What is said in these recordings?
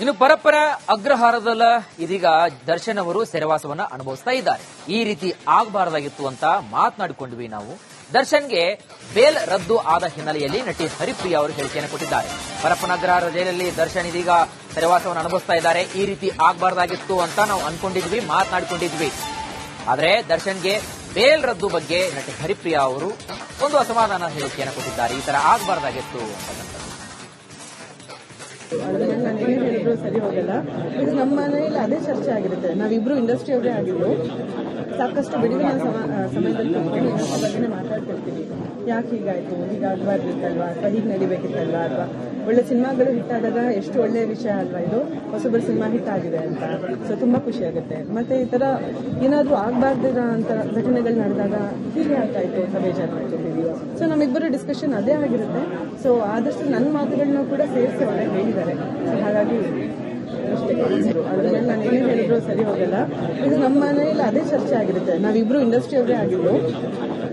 ಇನ್ನು ಪರಪ್ಪರ ಅಗ್ರಹಾರದಲ್ಲ, ಇದೀಗ ದರ್ಶನ್ ಅವರು ಸೆರೆವಾಸವನ್ನ ಅನುಭವಿಸ್ತಾ ಇದ್ದಾರೆ. ಈ ರೀತಿ ಆಗಬಾರದಾಗಿತ್ತು ಅಂತ ಮಾತನಾಡಿಕೊಂಡ್ವಿ ನಾವು. ದರ್ಶನ್ಗೆ ಬೇಲ್ ರದ್ದು ಆದ ಹಿನ್ನೆಲೆಯಲ್ಲಿ ನಟಿ ಹರಿಪ್ರಿಯ ಅವರು ಹೇಳಿಕೆಯನ್ನು ಕೊಟ್ಟಿದ್ದಾರೆ. ಪರಪ್ಪನ ಅಗ್ರಹಾರ ಜೈಲಲ್ಲಿ ದರ್ಶನ್ ಇದೀಗ ಸೆರೆವಾಸವನ್ನು ಅನುಭವಿಸ್ತಾ ಇದ್ದಾರೆ. ಈ ರೀತಿ ಆಗಬಾರದಾಗಿತ್ತು ಅಂತ ನಾವು ಅನ್ಕೊಂಡಿದ್ವಿ, ಮಾತನಾಡಿಕೊಂಡಿದ್ವಿ. ಆದರೆ ದರ್ಶನ್ಗೆ ಬೇಲ್ ರದ್ದು ಬಗ್ಗೆ ನಟಿ ಹರಿಪ್ರಿಯಾ ಅವರು ಒಂದು ಅಸಮಾಧಾನ ಹೇಳಿಕೆಯನ್ನು ಕೊಟ್ಟಿದ್ದಾರೆ. ಈ ತರ ಆಗಬಾರ್ದಾಗಿತ್ತು ಅಂತಕ್ಕಂಥದ್ದು ಅದನ್ನ ನಾನು ಏನೇ ಹೇಳಿದ್ರು ಸರಿ ಹೋಗಲ್ಲ ಇದು ನಮ್ಮ ಮನೆಯಲ್ಲಿ ಅದೇ ಚರ್ಚೆ ಆಗಿರುತ್ತೆ. ನಾವಿಬ್ರು ಇಂಡಸ್ಟ್ರಿ ಅವರೇ ಆಗಿದ್ರು ಸಾಕಷ್ಟು ಬಿಡುವಿನ ಸಮ- ಸಮಯದಲ್ಲಿ ಕೂತ್ಕೊಂಡು ಬಗ್ಗೆ ಬಗ್ಗೆನೇ ಮಾತಾಡ್ತಿರ್ತೀವಿ. ಯಾಕೆ ಹೀಗಾಯ್ತು? ಹೀಗಾಗಬಾರ್ದಿತ್ತಲ್ವಾ ಅಥವಾ ಹೀಗೆ ನಡಿಬೇಕಿತ್ತಲ್ವಾ? ಅಥವಾ ಒಳ್ಳೆ ಸಿನಿಮಾಗಳು ಹಿಟ್ ಆದಾಗ ಎಷ್ಟು ಒಳ್ಳೆಯ ವಿಷಯ ಅಲ್ವಾ ಇದು? ಹೊಸಬ್ರ ಸಿನಿಮಾ ಹಿಟ್ ಆಗಿದೆ ಅಂತ. ಸೊ ತುಂಬಾ ಖುಷಿ ಆಗುತ್ತೆ. ಮತ್ತೆ ಈ ತರ ಏನಾದರೂ ಆಗ್ಬಾರ್ದಿರೋ ಅಂತ ಘಟನೆಗಳು ನಡೆದಾಗ ಹೀಗೆ ಆಗ್ತಾಯ್ತು ಅಂತ ಬೇಜಾರು ಮಾಡ್ತಿದ್ದೀವಿ ಸೊ ನಮ್ಮಿಬ್ಬರ ಡಿಸ್ಕಷನ್ ಅದೇ ಆಗಿರುತ್ತೆ. ಸೊ ಆದಷ್ಟು ನನ್ನ ಮಾತುಗಳನ್ನ ಕೂಡ ಸೇರಿಸಿ ಅವರೇ ಹೇಳಿದ್ದಾರೆ ಸೊ ಹಾಗಾಗಿ ಅಷ್ಟೇ ಅದ್ರಲ್ಲಿ ನಾನು ಸರಿ ಹೋಗಲ್ಲ ಇದು ನಮ್ಮ ಮನೆಯಲ್ಲಿ ಅದೇ ಚರ್ಚೆ ಆಗಿರುತ್ತೆ ನಾವಿಬ್ರು ಇಂಡಸ್ಟ್ರಿ ಅವರೇ ಆಗಿದ್ದು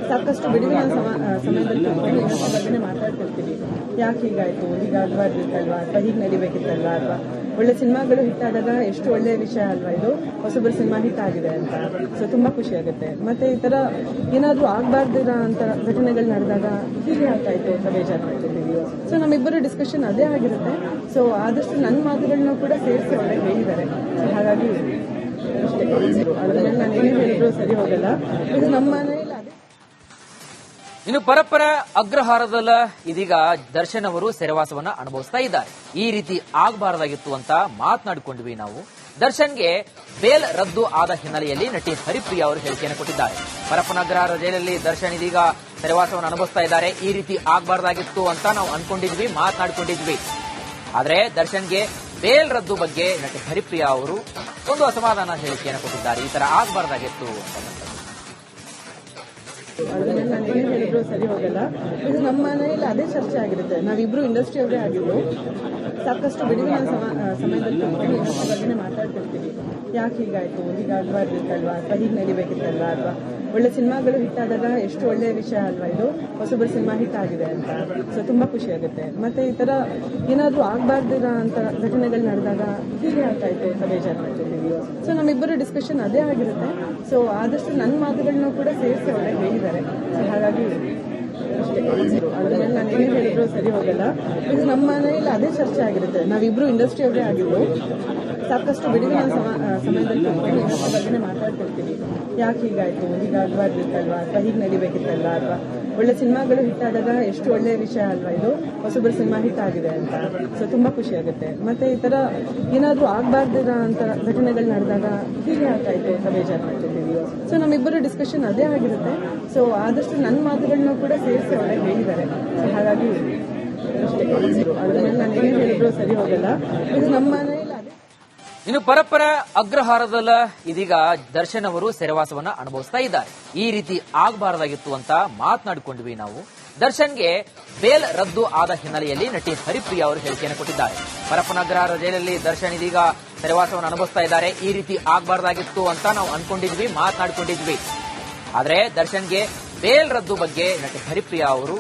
ಸಾಕಷ್ಟು ಬಿಡುವಿನ ಸಮ- ಸಮಯದಲ್ಲಿ ಇನ್ನೊಬ್ಬರ ಬಗ್ಗೆನೇ ಮಾತಾಡ್ತಿರ್ತೀವಿ ಯಾಕೆ ಹೀಗಾಯ್ತು ಹೀಗಾಗಬಾರ್ದಿತ್ತಲ್ವಾ ಅಥವಾ ಹೀಗೆ ನಡಿಬೇಕಿತ್ತಲ್ವಾ ಅಥವಾ ಒಳ್ಳೆ ಸಿನಿಮಾಗಳು ಹಿಟ್ ಆದಾಗ ಎಷ್ಟು ಒಳ್ಳೆಯ ವಿಷಯ ಅಲ್ವಾ ಇದು ಹೊಸಬರು ಸಿನಿಮಾ ಹಿಟ್ ಆಗಿದೆ ಅಂತ ಸೊ ತುಂಬಾ ಖುಷಿ ಆಗುತ್ತೆ ಮತ್ತೆ ಈ ತರ ಏನಾದ್ರೂ ಆಗ್ಬಾರ್ದಿರೋ ಅಂತ ಘಟನೆಗಳು ನಡೆದಾಗ ಹೀಗೆ ಆಗ್ತಾಯ್ತು ಅಂತ ಬೇಜಾರು ಮಾಡ್ತಿದ್ದೀವಿ ಸೊ ನಮ್ಮಿಬ್ಬರ ಡಿಸ್ಕಷನ್ ಅದೇ ಆಗಿರುತ್ತೆ. ಸೊ ಆದಷ್ಟು ನನ್ನ ಮಾತುಗಳನ್ನ ಕೂಡ ಸೇರಿಸಿ ಹಾಗಾಗಿ ಹೇಳಿದ್ರು ಸರಿ ಹೋಗಲ್ಲ. ಇದು ನಮ್ಮ ಇನ್ನು ಪರಪರ ಅಗ್ರಹಾರದಲ್ಲ ಇದೀಗ ದರ್ಶನ್ ಅವರು ಸೆರೆವಾಸವನ್ನ ಅನುಭವಿಸ್ತಾ ಇದ್ದಾರೆ. ಈ ರೀತಿ ಆಗಬಾರದಾಗಿತ್ತು ಅಂತ ಮಾತನಾಡಿಕೊಂಡ್ವಿ ನಾವು. ದರ್ಶನ್ಗೆ ಬೇಲ್ ರದ್ದು ಆದ ಹಿನ್ನೆಲೆಯಲ್ಲಿ ನಟಿ ಹರಿಪ್ರಿಯ ಅವರು ಹೇಳಿಕೆಯನ್ನು ಕೊಟ್ಟಿದ್ದಾರೆ. ಪರಪ್ಪನ ಅಗ್ರಹಾರ ಜೈಲಲ್ಲಿ ದರ್ಶನ್ ಇದೀಗ ಸೆರೆವಾಸವನ್ನು ಅನುಭವಿಸ್ತಾ ಇದ್ದಾರೆ. ಈ ರೀತಿ ಆಗಬಾರ್ದಾಗಿತ್ತು ಅಂತ ನಾವು ಅನ್ಕೊಂಡಿದ್ವಿ, ಮಾತನಾಡಿಕೊಂಡಿದ್ವಿ. ಆದರೆ ದರ್ಶನ್ಗೆ ಬೇಲ್ ರದ್ದು ಬಗ್ಗೆ ನಟಿ ಹರಿಪ್ರಿಯಾ ಅವರು ಒಂದು ಅಸಮಾಧಾನ ಹೇಳಿಕೆಯನ್ನು ಕೊಟ್ಟಿದ್ದಾರೆ. ಈ ತರ ಆಗಬಾರ್ದಾಗಿತ್ತು ಅದನ್ನ ನಾನು ಏನೇ ಹೇಳಿದ್ರು ಸರಿ ಹೋಗಲ್ಲ. ಇದು ನಮ್ಮ ಮನೆಯಲ್ಲಿ ಅದೇ ಚರ್ಚೆ ಆಗಿರುತ್ತೆ. ನಾವಿಬ್ರು ಇಂಡಸ್ಟ್ರಿ ಅವರೇ ಆಗಿದ್ದು, ಸಾಕಷ್ಟು ಬಿಡುವಿನ ಸಮಯದಲ್ಲಿ ಕೂತ್ಕೊಂಡು ಬಗ್ಗೆ ಮಾತಾಡ್ತಿರ್ತೀವಿ. ಯಾಕೆ ಹೀಗಾಯ್ತು? ಹೀಗಾಗಬಾರ್ದಿತ್ತಲ್ವಾ ಅಥವಾ ಹೀಗೆ ನಡಿಬೇಕಿತ್ತಲ್ವಾ? ಅಥವಾ ಒಳ್ಳೆ ಸಿನಿಮಾಗಳು ಹಿಟ್ ಆದಾಗ ಎಷ್ಟು ಒಳ್ಳೆಯ ವಿಷಯ ಅಲ್ವಾ ಇದು? ಹೊಸಬರ ಸಿನಿಮಾ ಹಿಟ್ ಆಗಿದೆ ಅಂತ. ಸೊ ತುಂಬಾ ಖುಷಿ ಆಗುತ್ತೆ. ಮತ್ತೆ ಈ ತರ ಏನಾದರೂ ಆಗ್ಬಾರ್ದಿರೋ ಅಂತ ಘಟನೆಗಳು ನಡೆದಾಗ ಹೀಗೆ ಆಗ್ತಾಯಿತ್ತು ಅಂತ ಬೇಜಾರು ಮಾಡ್ತಿದ್ದೀವಿ ಸೊ ನಮ್ಮಿಬ್ಬರು ಡಿಸ್ಕಷನ್ ಅದೇ ಆಗಿರುತ್ತೆ. ಸೊ ಆದಷ್ಟು ನನ್ನ ಮಾತುಗಳನ್ನೂ ಕೂಡ ಸೇರಿಸಿ ಅವರೇ ಹೇಳಿದ್ದಾರೆ ಸೊ, ಹಾಗಾಗಿ ಅದನ್ನೆಲ್ಲ ಏನೇ ಹೇಳಿದ್ರು ಸರಿ ಹೋಗಲ್ಲ. ಇದು ನಮ್ಮ ಮನೆಯಲ್ಲಿ ಅದೇ ಚರ್ಚೆ ಆಗಿರುತ್ತೆ. ನಾವಿಬ್ರು ಇಂಡಸ್ಟ್ರಿ ಅವರೇ ಆಗಿದ್ದು. ಸಾಕಷ್ಟು ಆ, ಸಮಯದಲ್ಲಿ ಬಗ್ಗೆ ಮಾತಾಡ್ತಿರ್ತೀವಿ ಯಾಕೆ ಹೀಗಾಯ್ತು? ಹೀಗಾಗಬಾರ್ದಿತ್ತಲ್ವಾ ಅಥವಾ ಹೀಗೆ ನಡಿಬೇಕಿತ್ತಲ್ವಾ ಅಥವಾ ಒಳ್ಳೆ ಸಿನಿಮಾಗಳು ಹಿಟ್ ಆದಾಗ ಎಷ್ಟು ಒಳ್ಳೆ ವಿಷಯ ಅಲ್ವಾ ಇದು? ಹೊಸಬರ ಸಿನಿಮಾ ಹಿಟ್ ಆಗಿದೆ ಅಂತ. ಸೊ ತುಂಬಾ ಖುಷಿ ಆಗುತ್ತೆ. ಮತ್ತೆ ಈ ತರ ಏನಾದ್ರೂ ಆಗ್ಬಾರ್ದಿರ ಅಂತ ಘಟನೆಗಳು ನಡೆದಾಗ ಹೀಗೆ ಆಗ್ತಾಯ್ತು ಅಂತ ಬೇಜಾರು ಮಾಡ್ತಿದ್ದೀವಿ. ಸೊ ನಮ್ಮಿಬ್ಬರ ಡಿಸ್ಕಷನ್ ಅದೇ ಆಗಿರುತ್ತೆ. ಸೊ ಆದಷ್ಟು ನನ್ನ ಮಾತುಗಳನ್ನ ಕೂಡ ಸೇರಿಸಿ ಅವರೇ ಹೇಳಿದ್ದಾರೆ. ಸೊ ಹಾಗಾಗಿ ಅಷ್ಟೇ. ಅದ್ರಲ್ಲಿ ನಾನು ಏನೇ ಹೇಳಿದ್ರು ಸರಿ ಹೋಗಲ್ಲ. ಇದು ನಮ್ಮ ಅದೇ ಇನ್ನು ಪರಪರ ಅಗ್ರಹಾರದಲ್ಲ, ಇದೀಗ ದರ್ಶನ್ ಅವರು ಸೆರೆವಾಸವನ್ನ ಅನುಭವಿಸ್ತಾ ಇದ್ದಾರೆ. ಈ ರೀತಿ ಆಗಬಾರದಾಗಿತ್ತು ಅಂತ ಮಾತನಾಡಿಕೊಂಡ್ವಿ ನಾವು. ದರ್ಶನ್ಗೆ ಬೇಲ್ ರದ್ದು ಆದ ಹಿನ್ನೆಲೆಯಲ್ಲಿ ನಟಿ ಹರಿಪ್ರಿಯ ಅವರು ಹೇಳಿಕೆಯನ್ನು ಕೊಟ್ಟಿದ್ದಾರೆ. ಪರಪ್ಪನ ಅಗ್ರಹಾರ ಜೈಲಲ್ಲಿ ದರ್ಶನ್ ಇದೀಗ ಸೆರೆವಾಸವನ್ನು ಅನುಭವಿಸ್ತಾ ಇದ್ದಾರೆ. ಈ ರೀತಿ ಆಗಬಾರದಾಗಿತ್ತು ಅಂತ ನಾವು ಅನ್ಕೊಂಡಿದ್ವಿ, ಮಾತನಾಡಿಕೊಂಡಿದ್ವಿ. ಆದರೆ ದರ್ಶನ್ಗೆ ಬೇಲ್ ರದ್ದು ಬಗ್ಗೆ ನಟಿ ಹರಿಪ್ರಿಯಾ ಅವರು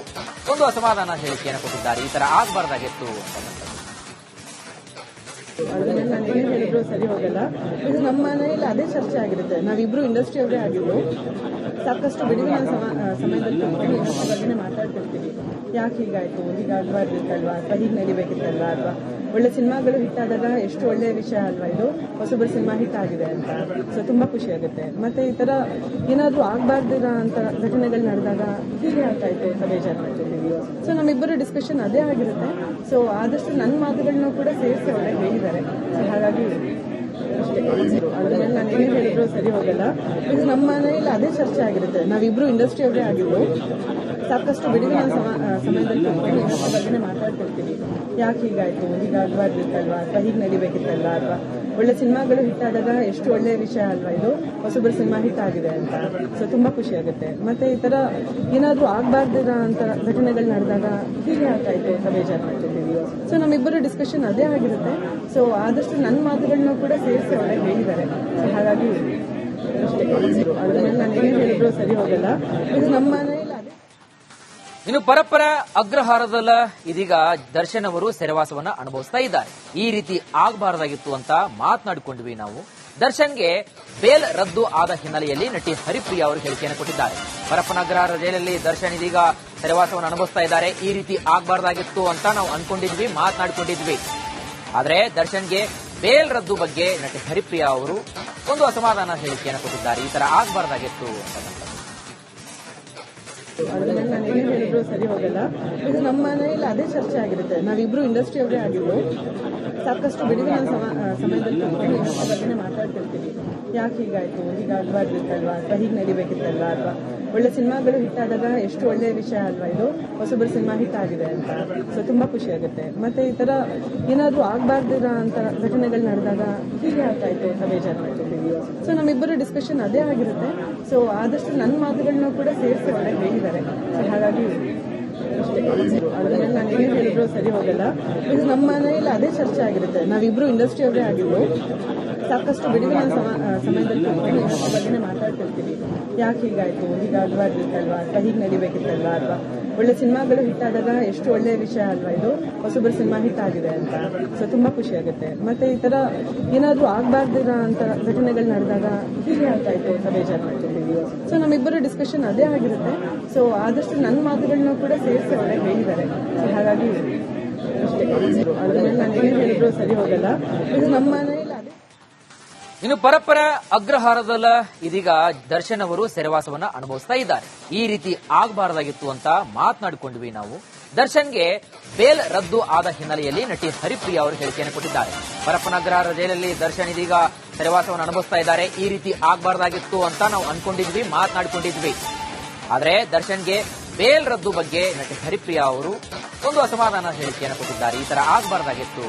ಒಂದು ಅಸಮಾಧಾನ ಹೇಳಿಕೆಯನ್ನು ಕೊಟ್ಟಿದ್ದಾರೆ. ಈ ತರ ಆಗಬಾರ್ದಾಗಿತ್ತು ಅಂತಕ್ಕಂಥದ್ದು ಅದನ್ನ ನಾನು ಏನೇ ಹೇಳಿದ್ರು ಸರಿ ಹೋಗಲ್ಲ. ಇದು ನಮ್ಮ ಮನೆಯಲ್ಲಿ ಅದೇ ಚರ್ಚೆ ಆಗಿರುತ್ತೆ. ನಾವಿಬ್ರು ಇಂಡಸ್ಟ್ರಿ ಅವರೇ ಆಗಿದ್ದು, ಸಾಕಷ್ಟು ಬಿಡುವಿನ ಸಮಯದಲ್ಲಿ ಕೂತ್ಕೊಂಡು ಬಗ್ಗೆ ಮಾತಾಡ್ತಿರ್ತೀವಿ. ಯಾಕೆ ಹೀಗಾಯ್ತು? ಹೀಗಾಗಬಾರ್ದಿತ್ತಲ್ವಾ ಅಥವಾ ಹೀಗೆ ನಡಿಬೇಕಿತ್ತಲ್ವಾ? ಅಥವಾ ಒಳ್ಳೆ ಸಿನಿಮಾಗಳು ಹಿಟ್ ಆದಾಗ ಎಷ್ಟು ಒಳ್ಳೆಯ ವಿಷಯ ಅಲ್ವಾ ಇದು? ಹೊಸಬರ ಸಿನಿಮಾ ಹಿಟ್ ಆಗಿದೆ ಅಂತ. ಸೊ ತುಂಬಾ ಖುಷಿ ಆಗುತ್ತೆ. ಮತ್ತೆ ಈ ತರ ಏನಾದ್ರೂ ಆಗಬಾರ್ದಿರೋ ಅಂತ ಘಟನೆಗಳು ನಡೆದಾಗ ಹೀಗೆ ಆಗ್ತಾಯ್ತು ಅಂತ ಬೇಜಾರು ಸೊ ನಮ್ಮಿಬ್ಬರ ಡಿಸ್ಕಷನ್ ಅದೇ ಆಗಿರುತ್ತೆ. ಸೊ ಆದಷ್ಟು ನನ್ನ ಮಾತುಗಳನ್ನೂ ಕೂಡ ಸೇರಿಸಿ ಅವರೇ ಹೇಳಿದ್ದಾರೆ ಸೊ ಹಾಗಾಗಿ ಅದ್ರಲ್ಲಿ ನಾನು ಹೇಳಿದ್ರು ಸರಿ ಹೋಗಲ್ಲ ಇದು ನಮ್ಮ ಮನೆಯಲ್ಲಿ ಅದೇ ಚರ್ಚೆ ಆಗಿರುತ್ತೆ ನಾವಿಬ್ರು ಇಂಡಸ್ಟ್ರಿ ಅವರೇ ಆಗಿದ್ದು ಸಾಕಷ್ಟು ಬಿಡುವಿನ ಸಮಯದಲ್ಲಿ ಬಗ್ಗೆನೇ ಮಾತಾಡ್ತಿರ್ತೀವಿ ಯಾಕೆ ಹೀಗಾಯ್ತು ಹೀಗಾಗಬಾರ್ದಿತ್ತಲ್ವಾ ಅಥವಾ ಹೀಗೆ ನಡಿಬೇಕಿತ್ತಲ್ವಾ ಅಥವಾ ಒಳ್ಳೆ ಸಿನಿಮಾಗಳು ಹಿಟ್ ಆದಾಗ ಎಷ್ಟು ಒಳ್ಳೆ ವಿಷಯ ಅಲ್ವಾ ಇದು ಹೊಸಬ್ರ ಸಿನಿಮಾ ಹಿಟ್ ಆಗಿದೆ ಅಂತ ಸೊ ತುಂಬಾ ಖುಷಿ ಆಗುತ್ತೆ ಮತ್ತೆ ಈ ತರ ಏನಾದ್ರೂ ಆಗ್ಬಾರ್ದಿರ ಅಂತ ಘಟನೆಗಳು ನಡೆದಾಗ ಹೀಗೆ ಆಗ್ತಾಯ್ತು ಅಂತ ಬೇಜಾರು ಮಾಡ್ತಿದ್ದೀವಿ ಸೊ ನಮ್ಮಿಬ್ಬರು ಡಿಸ್ಕಷನ್ ಅದೇ ಆಗಿರುತ್ತೆ. ಸೊ ಆದಷ್ಟು ನನ್ನ ಮಾತುಗಳನ್ನ ಕೂಡ ಸೇರಿಸಿ ಹೇಳಿದ್ದಾರೆ. ಹಾಗಾಗಿ ಇನ್ನು ಪರಪರ ಅಗ್ರಹಾರದಲ್ಲ ಇದೀಗ ದರ್ಶನ್ ಅವರು ಸೆರೆವಾಸವನ್ನ ಅನುಭವಿಸ್ತಾ ಇದ್ದಾರೆ. ಈ ರೀತಿ ಆಗಬಾರದಾಗಿತ್ತು ಅಂತ ಮಾತನಾಡಿಕೊಂಡ್ವಿ ನಾವು. ದರ್ಶನ್ಗೆ ಬೇಲ್ ರದ್ದು ಆದ ಹಿನ್ನೆಲೆಯಲ್ಲಿ ನಟಿ ಹರಿಪ್ರಿಯ ಅವರು ಹೇಳಿಕೆಯನ್ನು ಕೊಟ್ಟಿದ್ದಾರೆ. ಪರಪ್ಪನ ಅಗ್ರಹಾರ ಜೈಲಲ್ಲಿ ದರ್ಶನ್ ಇದೀಗ ಸೆರೆವಾಸವನ್ನು ಅನುಭವಿಸ್ತಾ ಇದ್ದಾರೆ. ಈ ರೀತಿ ಆಗಬಾರದಾಗಿತ್ತು ಅಂತ ನಾವು ಅನ್ಕೊಂಡಿದ್ವಿ, ಮಾತನಾಡಿಕೊಂಡಿದ್ವಿ. ಆದರೆ ದರ್ಶನ್ಗೆ ಬೇಲ್ ರದ್ದು ಬಗ್ಗೆ ನಟಿ ಹರಿಪ್ರಿಯಾ ಅವರು ಒಂದು ಅಸಮಾಧಾನ ಹೇಳಿಕೆಯನ್ನು ಕೊಟ್ಟಿದ್ದಾರೆ. ಈ ತರ ಆಗಬಾರ್ದಾಗಿತ್ತು ಅದನ್ನ ನಾನು ಏನೇ ಹೇಳಿದ್ರು ಸರಿ ಹೋಗಲ್ಲ ಇದು ನಮ್ಮ ಮನೆಯಲ್ಲಿ ಅದೇ ಚರ್ಚೆ ಆಗಿರುತ್ತೆ. ನಾವಿಬ್ರು ಇಂಡಸ್ಟ್ರಿ ಅವರೇ ಆಗಿದ್ದು. ಸಾಕಷ್ಟು ಸಮ- ಆ, ಸಮಯದಲ್ಲಿ ಬಗ್ಗೆ ಮಾತಾಡ್ತಿರ್ತೀವಿ. ಯಾಕೆ ಹೀಗಾಯ್ತು? ಹೀಗಾಗಬಾರ್ದಿತ್ತಲ್ವಾ ಅಥವಾ ಹೀಗೆ ನಡಿಬೇಕಿತ್ತಲ್ವಾ? ಅಥವಾ ಒಳ್ಳೆ ಸಿನಿಮಾಗಳು ಹಿಟ್ ಆದಾಗ ಎಷ್ಟು ಒಳ್ಳೆಯ ವಿಷಯ ಅಲ್ವಾ ಇದು? ಹೊಸೊಬ್ಬರು ಸಿನಿಮಾ ಹಿಟ್ ಆಗಿದೆ ಅಂತ. ಸೊ ತುಂಬಾ ಖುಷಿ ಆಗುತ್ತೆ. ಮತ್ತೆ ಈ ಥರ ಏನಾದರೂ ಆಗಬಾರ್ದಿರ ಅಂತ ಘಟನೆಗಳು ನಡೆದಾಗ ಹೀಗೆ ಆಗ್ತಾಯ್ತು ಅಂತ ಬೇಜಾರು ಮಾಡ್ತಿದ್ದೀವಿ ಸೊ ನಮ್ಮಿಬ್ಬರು ಡಿಸ್ಕಷನ್ ಅದೇ ಆಗಿರುತ್ತೆ. ಸೊ ಆದಷ್ಟು ನನ್ನ ಮಾತುಗಳನ್ನ ಕೂಡ ಸೇರಿಸಿ ಒಳಗೆ ಹೇಳಿದ್ದಾರೆ ಸೊ ಹಾಗಾಗಿ ನನಗೆ ಹೇಳಿದ್ರು ಸರಿ ಹೋಗಲ್ಲ. ನಮ್ಮ ಮನೆಯಲ್ಲಿ ಅದೇ ಚರ್ಚೆ ಆಗಿರುತ್ತೆ. ನಾವಿಬ್ರು ಇಂಡಸ್ಟ್ರಿ ಅವರೇ ಸಾಕಷ್ಟು ಆ, ಸಮಯದಲ್ಲಿ ಬಗ್ಗೆ ಮಾತಾಡ್ತಿರ್ತೀವಿ. ಯಾಕೆ ಹೀಗಾಯ್ತು? ಹೀಗಾಗಬಾರ್ದಿತ್ತಲ್ವಾ ಅಥವಾ ಹೀಗೆ ನಡಿಬೇಕಿತ್ತಲ್ವಾ ಅಥವಾ ಒಳ್ಳೆ ಸಿನಿಮಾಗಳು ಹಿಟ್ ಆದಾಗ ಎಷ್ಟು ಒಳ್ಳೆಯ ವಿಷಯ ಅಲ್ವಾ ಇದು? ಹೊಸೊಬ್ಬರು ಸಿನಿಮಾ ಹಿಟ್ ಆಗಿದೆ ಅಂತ. ಸೊ ತುಂಬಾ ಖುಷಿ ಆಗುತ್ತೆ. ಮತ್ತೆ ಈ ತರ ಏನಾದ್ರೂ ಆಗ್ಬಾರ್ದಿರೋ ಅಂತ ಘಟನೆಗಳು ನಡೆದಾಗ ಹೀಗೆ ಆಗ್ತಾಯ್ತು ಅಂತ ಬೇಜಾರು ಮಾಡ್ತಿದ್ದೀವಿ ಸೊ ನಮ್ಮಿಬ್ಬರ ಡಿಸ್ಕಷನ್ ಅದೇ ಆಗಿರುತ್ತೆ. ಸೊ ಆದಷ್ಟು ನನ್ನ ಮಾತುಗಳನ್ನ ಕೂಡ ಸೇರಿಸಿ ಹೇಳಿದ್ದಾರೆ. ಸೊ ಹಾಗಾಗಿ ಅಷ್ಟೇ. ಅದನ್ನ ನಾನು ಏನು ಹೇಳಿದ್ರು ಸರಿ ಹೋಗಲ್ಲ. ಇದು ನಮ್ಮ ಅದೇ ಇನ್ನು ಪರಪರ ಅಗ್ರಹಾರದಲ್ಲ, ಇದೀಗ ದರ್ಶನ್ ಅವರು ಸೆರೆವಾಸವನ್ನ ಅನುಭವಿಸ್ತಾ ಇದ್ದಾರೆ. ಈ ರೀತಿ ಆಗಬಾರದಾಗಿತ್ತು ಅಂತ ಮಾತನಾಡಿಕೊಂಡ್ವಿ ನಾವು. ದರ್ಶನ್ಗೆ ಬೇಲ್ ರದ್ದು ಆದ ಹಿನ್ನೆಲೆಯಲ್ಲಿ ನಟಿ ಹರಿಪ್ರಿಯಾ ಅವರು ಹೇಳಿಕೆಯನ್ನು ಕೊಟ್ಟಿದ್ದಾರೆ. ಪರಪ್ಪನ ಅಗ್ರಹಾರ ಜೈಲಲ್ಲಿ ದರ್ಶನ್ ಇದೀಗ ಸೆರೆವಾಸವನ್ನು ಅನುಭವಿಸ್ತಾ ಇದ್ದಾರೆ. ಈ ರೀತಿ ಆಗಬಾರ್ದಾಗಿತ್ತು ಅಂತ ನಾವು ಅನ್ಕೊಂಡಿದ್ವಿ, ಮಾತನಾಡಿಕೊಂಡಿದ್ವಿ. ಆದರೆ ದರ್ಶನ್ಗೆ ಬೇಲ್ ರದ್ದು ಬಗ್ಗೆ ನಟಿ ಹರಿಪ್ರಿಯಾ ಅವರು ಒಂದು ಅಸಮಾಧಾನ ಹೇಳಿಕೆಯನ್ನು ಕೊಟ್ಟಿದ್ದಾರೆ. ಈ ತರ ಆಗಬಾರ್ದಾಗಿತ್ತು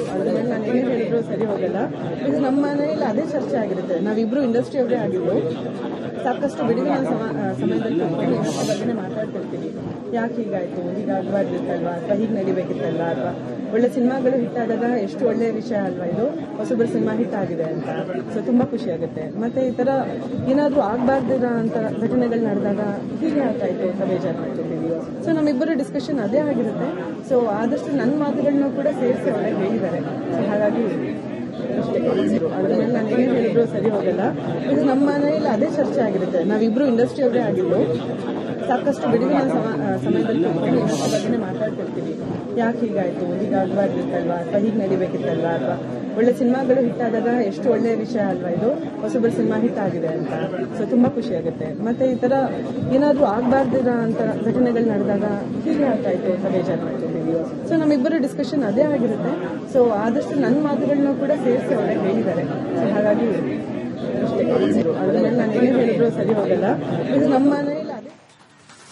ಅಂತ ಅದನ್ನ ನಾನು ಹೇಳಿದ್ರು ಸರಿ ಹೋಗಲ್ಲ. ಇದು ನಮ್ಮ ಮನೆಯಲ್ಲಿ ಅದೇ ಚರ್ಚೆ ಆಗಿರುತ್ತೆ. ನಾವಿಬ್ರು ಇಂಡಸ್ಟ್ರಿ ಅವರೇ ಸಾಕಷ್ಟು ಬಿಡುವಿನ ಸಮ- ಸಮಯದಲ್ಲಿ ಬಗ್ಗೆನೇ ಮಾತಾಡ್ತಿರ್ತೀವಿ. ಯಾಕೆ ಹೀಗಾಯ್ತು? ಹೀಗಾಗಬಾರ್ದಿತ್ತಲ್ವಾ ಅಥವಾ ಹೀಗೆ ನಡಿಬೇಕಿತ್ತಲ್ವಾ? ಅಥವಾ ಒಳ್ಳೆ ಸಿನಿಮಾಗಳು ಹಿಟ್ ಆದಾಗ ಎಷ್ಟು ಒಳ್ಳೆ ವಿಷಯ ಅಲ್ವಾ ಇದು? ಹೊಸೊಬ್ಬರು ಸಿನಿಮಾ ಹಿಟ್ ಆಗಿದೆ ಅಂತ. ಸೊ ತುಂಬಾ ಖುಷಿ ಆಗುತ್ತೆ. ಮತ್ತೆ ಈ ತರ ಏನಾದ್ರೂ ಆಗ್ಬಾರ್ದಿರ ಅಂತ ಘಟನೆಗಳು ನಡೆದಾಗ ಹೀಗೆ ಆಗ್ತಾಯ್ತು ಅಂತ ಬೇಜಾರು ಮಾಡ್ತಿದ್ದೀವಿ ಸೊ ನಮ್ಮಿಬ್ಬರ ಡಿಸ್ಕಷನ್ ಅದೇ ಆಗಿರುತ್ತೆ. ಸೊ ಆದಷ್ಟು ನನ್ನ ಮಾತುಗಳನ್ನೂ ಕೂಡ ಸೇರಿಸಿ ಒಳಗೆ ಹೇಳಿದ್ದಾರೆ ಸೊ ಹಾಗಾಗಿ ಅದನ್ನ ನಾನು ಹೇಳಿದ್ರು ಸರಿ ಹೋಗಲ್ಲ. ಇದು ನಮ್ಮ ಮನೆಯಲ್ಲಿ ಅದೇ ಚರ್ಚೆ ಆಗಿರುತ್ತೆ. ನಾವಿಬ್ರು ಇಂಡಸ್ಟ್ರಿ ಅವರೇ ಆಗಿದ್ದು. ಸಾಕಷ್ಟು ಬಿಡುವಿನ ಸಮಯದಲ್ಲಿ ಕೂತ್ಕೊಂಡು ಇದ್ರ ಬಗ್ಗೆ ಮಾತಾಡ್ತಿರ್ತೀವಿ. ಯಾಕೆ ಹೀಗಾಯ್ತು? ಹೀಗಾಗಬಾರ್ದಿತ್ತಲ್ವಾ? ಅಥವಾ ಹೀಗೆ ನಡಿಬೇಕಿತ್ತಲ್ವಾ? ಅಥವಾ ಒಳ್ಳೆ ಸಿನಿಮಾಗಳು ಹಿಟ್ ಆದಾಗ ಎಷ್ಟು ಒಳ್ಳೆಯ ವಿಷಯ ಅಲ್ವಾ ಇದು? ಹೊಸಬರ ಸಿನಿಮಾ ಹಿಟ್ ಆಗಿದೆ ಅಂತ. ಸೊ ತುಂಬಾ ಖುಷಿ ಆಗುತ್ತೆ. ಮತ್ತೆ ಈ ತರ ಏನಾದ್ರೂ ಆಗ್ಬಾರ್ದಿರ ಅಂತ ಘಟನೆಗಳು ನಡೆದಾಗ ಹೀಗೆ ಆಗ್ತಾಯ್ತು ಅಂತ ಬೇಜಾರು ಮಾಡ್ತಿದ್ದೀವಿ ಸೊ ನಮ್ಮಿಬ್ಬರು ಡಿಸ್ಕಷನ್ ಅದೇ ಆಗಿರುತ್ತೆ. ಸೊ ಆದಷ್ಟು ನನ್ನ ಮಾತುಗಳನ್ನ ಕೂಡ ಸೇರಿಸಿ ಅವರೇ ಹೇಳಿದ್ದಾರೆ. ಸೊ ಹಾಗಾಗಿ ಅಷ್ಟೇ. ಅದನ್ನ ನಾನು ಏನೇ ಹೇಳಿದ್ರು ಸರಿ ಹೋಗಲ್ಲ. ಇದು ನಮ್ಮ ಮನೆಯಲ್ಲಿ